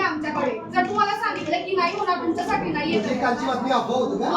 आमच्याकडे. जर तुम्हाला सांगितलं की नाही होणार तुमच्यासाठी नाही कालची बातमी अफवा होती का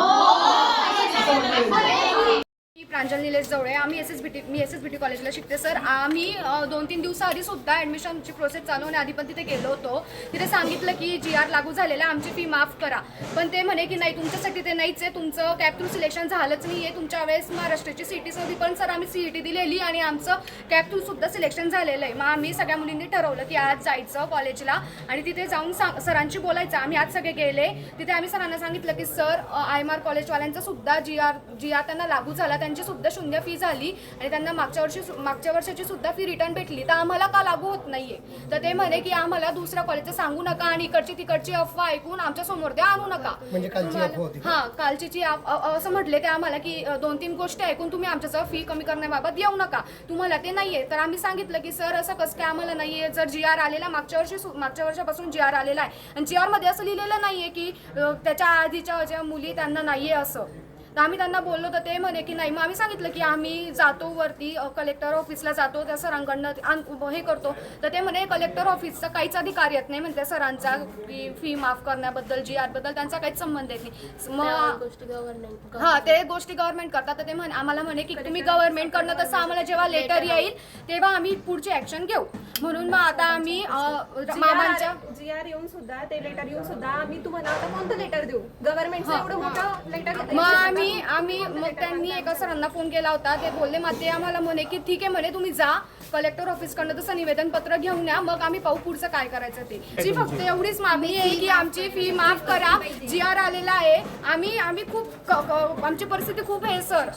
प्रांजल निलेश जवळे आम्ही एस एस बी टी मी एस एस बी टी कॉलेजला शिकते सर आम्ही दोन तीन दिवसाआधी सुद्धा ॲडमिशनची प्रोसेस चालू होण्याआधी पण तिथे गेलो होतो. तिथे सांगितलं की जी आर लागू झालेला आहे, आमची फी माफ करा. पण ते म्हणे की नाही तुमच्यासाठी ते नाहीच आहे. तुमचं कॅप थ्रू सिलेक्शन झालंच नाही आहे तुमच्या वेळेस महाराष्ट्राची सी टी होती पण सर आम्ही सी ई टी दिलेली आणि आमचं कॅप थ्रू सुद्धा सिलेक्शन झालेलं आहे. मग आम्ही सगळ्या मुलींनी ठरवलं की आज जायचं कॉलेजला आणि तिथे जाऊन सांग सरांशी बोलायचं. आम्ही आज सगळे गेले. तिथे आम्ही सरांना सांगितलं की सर आय एम आर कॉलेजवाल्यांचा सुद्धा जी आर जी आर त्यांना लागू झाला. त्यांची सुद्धा शून्य फी झाली आणि त्यांना मागच्या वर्षी मागच्या वर्षाची सुद्धा फी रिटर्न भेटली. तर आम्हाला का लागू होत नाहीये? तर ते म्हणे की आम्हाला दुसऱ्या कॉलेजचं सांगू नका आणि इकडची तिकडची अफवा ऐकून आमच्यासमोर ते आणू नका. म्हणजे? हा कालची जी असं म्हटले ते आम्हाला की दोन तीन गोष्टी ऐकून तुम्ही आमच्याजवळ फी कमी करण्याबाबत येऊ नका. तुम्हाला ते नाहीये. तर आम्ही सांगितलं की सर असं कसं काय आम्हाला नाहीये? जर जी आर आलेला मागच्या वर्षी मागच्या वर्षापासून जी आर आलेला आहे आणि जी आरमध्ये असं लिहिलेलं नाहीये की त्याच्या आधीच्या ज्या मुली त्यांना नाहीये असं. तर आम्ही त्यांना बोललो तर ते म्हणे की नाही मग आम्ही सांगितलं की आम्ही जातो वरती कलेक्टर ऑफिसला जातो त्या सरांकडनं हे करतो. तर ते म्हणे कलेक्टर ऑफिसचा काहीच अधिकार येत नाही म्हणते सरांचा की फी माफ करण्याबद्दल जी आरबद्दल त्यांचा काहीच संबंध येत नाही. मग गोष्टी गव्हर्नमेंट हा ते गोष्टी गव्हर्नमेंट करतात. तर ते म्हणे आम्हाला म्हणे की तुम्ही गव्हर्नमेंट कडनं तसं आम्हाला जेव्हा लेटर येईल तेव्हा आम्ही पुढची ऍक्शन घेऊ. म्हणून मग आता आम्ही मामांच्या जी आर येऊन सुद्धा ते लेटर येऊन सुद्धा आम्ही तुम्हाला आता कोणतं लेटर देऊ? गव्हर्नमेंटचं एवढं मोठं लेटर मग आम्ही आम्ही मग त्यांनी एका सरांना फोन केला होता. ते बोलले माते आम्हाला म्हणे की ठीक आहे म्हणे तुम्ही जा. कलेक्टर ऑफिसकडनं तसं निवेदन पत्र घेऊन या मग आम्ही पाहू पुढचं काय करायचं ते. जी फक्त एवढीच मागणी आहे की आमची फी माफ करा. जी आर आलेला आहे आम्ही आम्ही खूप आमची परिस्थिती खूप आहे सर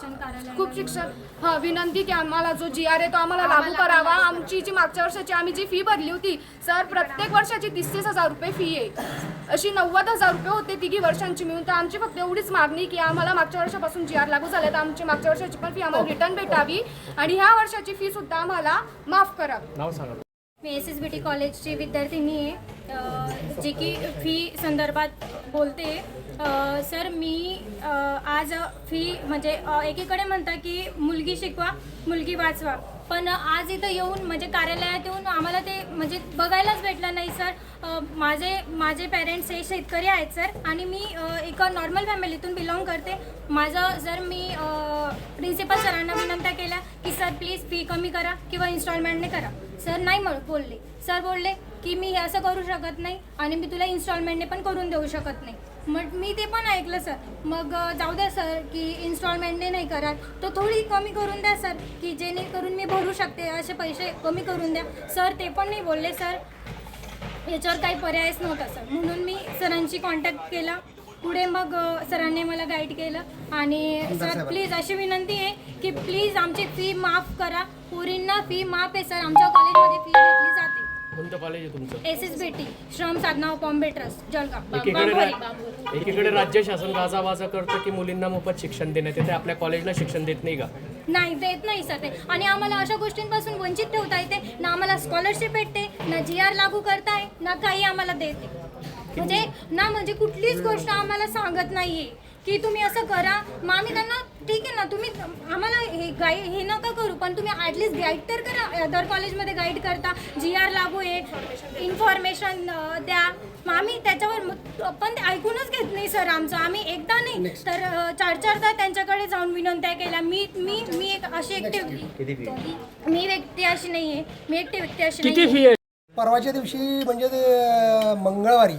खूप शिक्षण हा विनंती की आम्हाला जो जी आर आहे तो आम्हाला लागू करावा. आमची जी मागच्या वर्षाची आम्ही जी फी भरली होती सर प्रत्येक वर्षाची तीस तीस हजार रुपये फी आहे. अशी नव्वद हजार रुपये होते तिघी वर्षांची मिळून तर आमची फक्त एवढीच मागणी की आम्हाला मागच्या वर्षापासून जी आर लागू झाले तर आमची मागच्या वर्षाची पण फी आम्हाला रिटर्न भेटावी. आणि ह्या वर्षाची फी सुद्धा आम्हाला माफ करावी नाव सांगा. मी एस एस बी टी कॉलेजची विद्यार्थिनी आहे जी की फी संदर्भात बोलते. सर मी आज फी म्हणजे एकीकडे म्हणता की मुलगी शिकवा मुलगी वाचवा. पण आज इथं येऊन म्हणजे कार्यालयात येऊन आम्हाला ते म्हणजे बघायलाच भेटलं नाही सर. माझे माझे पेरेंट्स हे शेतकरी आहेत सर. आणि मी एका नॉर्मल फॅमिलीतून बिलॉंग करते. माझं जर मी प्रिन्सिपल सरांना विनंत्या केल्या की सर प्लीज फी कमी करा किंवा इन्स्टॉलमेंटने करा. सर नाही मग बोलले. सर बोलले की मी हे असं करू शकत नाही आणि मी तुला इन्स्टॉलमेंटने पण करून देऊ शकत नाही. मग मी ते पण ऐकलं सर. मग जाऊ द्या सर की इन्स्टॉलमेंटने नाही कराल तर थोडी कमी करून द्या सर की जेणेकरून मी भरू शकते. असे पैसे कमी करून द्या. सर ते पण नाही बोलले सर. याच्यावर काही पर्यायच नव्हता सर. म्हणून मी सरांशी कॉन्टॅक्ट केला. पुढे मग सरांनी मला गाईड केलं. आणि सर प्लीज अशी विनंती आहे की प्लीज आमची फी माफ करा. पोरींना फी माफ आहे सर. आमच्या कॉलेजमध्ये फी घेतली जाते कोणतं कॉलेज आहे तुमचं? एस एस बी टी श्रम साधना बॉम्बे ट्रस्ट जळगाव. एकीकडे बांबोरी. रा- एकीकडे राज्य शासन गाजावाजा करतं की मुलींना मोफत शिक्षण देण्यात येते आपल्या कॉलेजला शिक्षण देत नाही का? नाही देत नाही सर ते. आणि आम्हाला अशा गोष्टींपासून वंचित ठेवता येते. ना आम्हाला स्कॉलरशिप भेटते ना जी आर लागू करताय ना काही आम्हाला देते म्हणजे ना म्हणजे कुठलीच गोष्ट आम्हाला सांगत नाहीये. की तुम्ही असं करा. मग आम्ही त्यांना ठीक आहे ना तुम्ही आम्हाला हे गाईड हे नका करू पण तुम्ही ॲटलिस्ट गाईड तर करा. अदर कॉलेजमध्ये गाईड करता. जी आर लागू आहे. इन्फॉर्मेशन द्या. मग आम्ही त्याच्यावर मग- पण ते ऐकूनच घेत नाही सर आमचं. आम्ही एकदा नाही तर अ, चार चारदा त्यांच्याकडे जाऊन विनंत्या केल्या. मी मी मी एक अशी एकटी मी व्यक्ती अशी नाही आहे मी एकटी व्यक्ती अशी नाही परवाच्या दिवशी म्हणजे मंगळवारी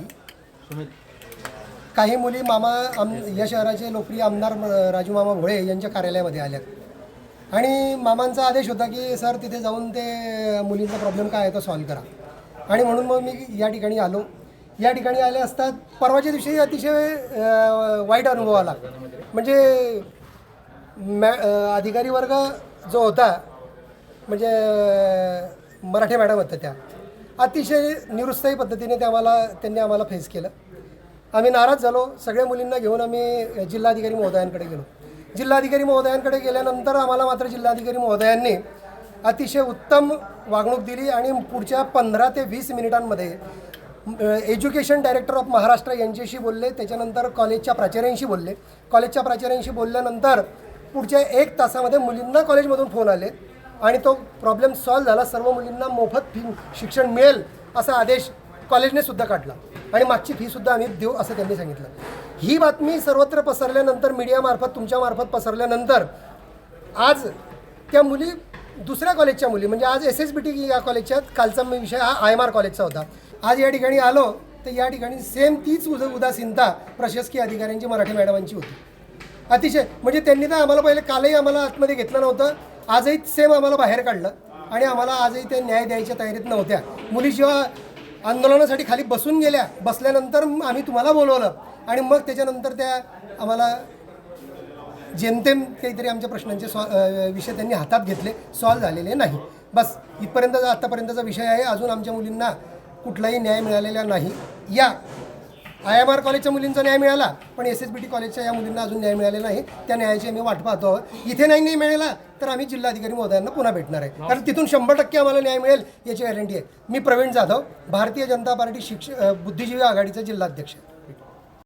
काही मुली मामा आम या शहराचे लोकप्रिय आमदार राजू मामा भोळे यांच्या कार्यालयामध्ये आल्यात. आणि मामांचा आदेश होता की सर तिथे जाऊन ते मुलींचा प्रॉब्लेम काय आहे तो सॉल्व्ह करा. आणि म्हणून मग मी या ठिकाणी आलो. या ठिकाणी आले असतात परवाच्या दिवशी अतिशय वाईट अनुभव आला. म्हणजे मॅ अधिकारी वर्ग जो होता म्हणजे मराठी मॅडम होत्या त्या अतिशय निरुत्साही पद्धतीने त्या आम्हाला त्यांनी आम्हाला फेस केलं. आम्ही नाराज झालो. सगळ्या मुलींना घेऊन आम्ही जिल्हाधिकारी महोदयांकडे गेलो. जिल्हाधिकारी महोदयांकडे गेल्यानंतर आम्हाला मात्र जिल्हाधिकारी महोदयांनी अतिशय उत्तम वागणूक दिली आणि पुढच्या पंधरा ते वीस मिनिटांमध्ये एज्युकेशन डायरेक्टर ऑफ महाराष्ट्र यांच्याशी बोलले. त्याच्यानंतर कॉलेजच्या प्राचार्यांशी बोलले. कॉलेजच्या प्राचार्यांशी बोलल्यानंतर पुढच्या एक तासामध्ये मुलींना कॉलेजमधून फोन आले आणि तो प्रॉब्लेम सॉल्व्ह झाला. सर्व मुलींना मोफत फी शिक्षण मिळेल असा आदेश कॉलेजने सुद्धा काढला. आणि मागची फीसुद्धा आम्ही देऊ असं त्यांनी सांगितलं. ही बातमी सर्वत्र पसरल्यानंतर मीडियामार्फत तुमच्यामार्फत पसरल्यानंतर आज त्या मुली दुसऱ्या कॉलेजच्या मुली म्हणजे आज एस एस बी टी या कॉलेजच्या कालचा विषय हा आय एम आर कॉलेजचा होता. आज या ठिकाणी आलो तर या ठिकाणी सेम तीच उद उदासीनता प्रशासकीय अधिकाऱ्यांची मराठी मॅडमांची होती. अतिशय म्हणजे त्यांनी तर आम्हाला पहिले कालही आम्हाला आतमध्ये घेतलं नव्हतं आजही सेम आम्हाला बाहेर काढलं. आणि आम्हाला आजही त्या न्याय द्यायच्या तयारीत नव्हत्या. मुली जेव्हा आंदोलनासाठी खाली बसून गेल्या. बसल्यानंतर आम्ही तुम्हाला बोलवलं. आणि मग त्याच्यानंतर त्या आम्हाला जेमतेम काहीतरी आमच्या प्रश्नांचे सॉ विषय त्यांनी हातात घेतले. सॉल्व झालेले नाही. बस इथपर्यंतचा आत्तापर्यंतचा विषय आहे. अजून आमच्या मुलींना कुठलाही न्याय मिळालेला नाही. या. आय एम आर कॉलेजच्या मुलींचा न्याय मिळाला पण एस एस बी टी कॉलेजच्या या मुलींना अजून न्याय मिळालेला नाही. त्या न्यायाची आम्ही वाट पाहतो आहोत. इथे नाही नाही मिळाला तर आम्ही जिल्हाधिकारी महोदयांना पुन्हा भेटणार आहे. कारण तिथून शंभर टक्के आम्हाला न्याय मिळेल याची गॅरंटी आहे. मी प्रवीण जाधव भारतीय जनता पार्टी शिक्ष बुद्धिजीवी आघाडीचा जिल्हाध्यक्ष. आहे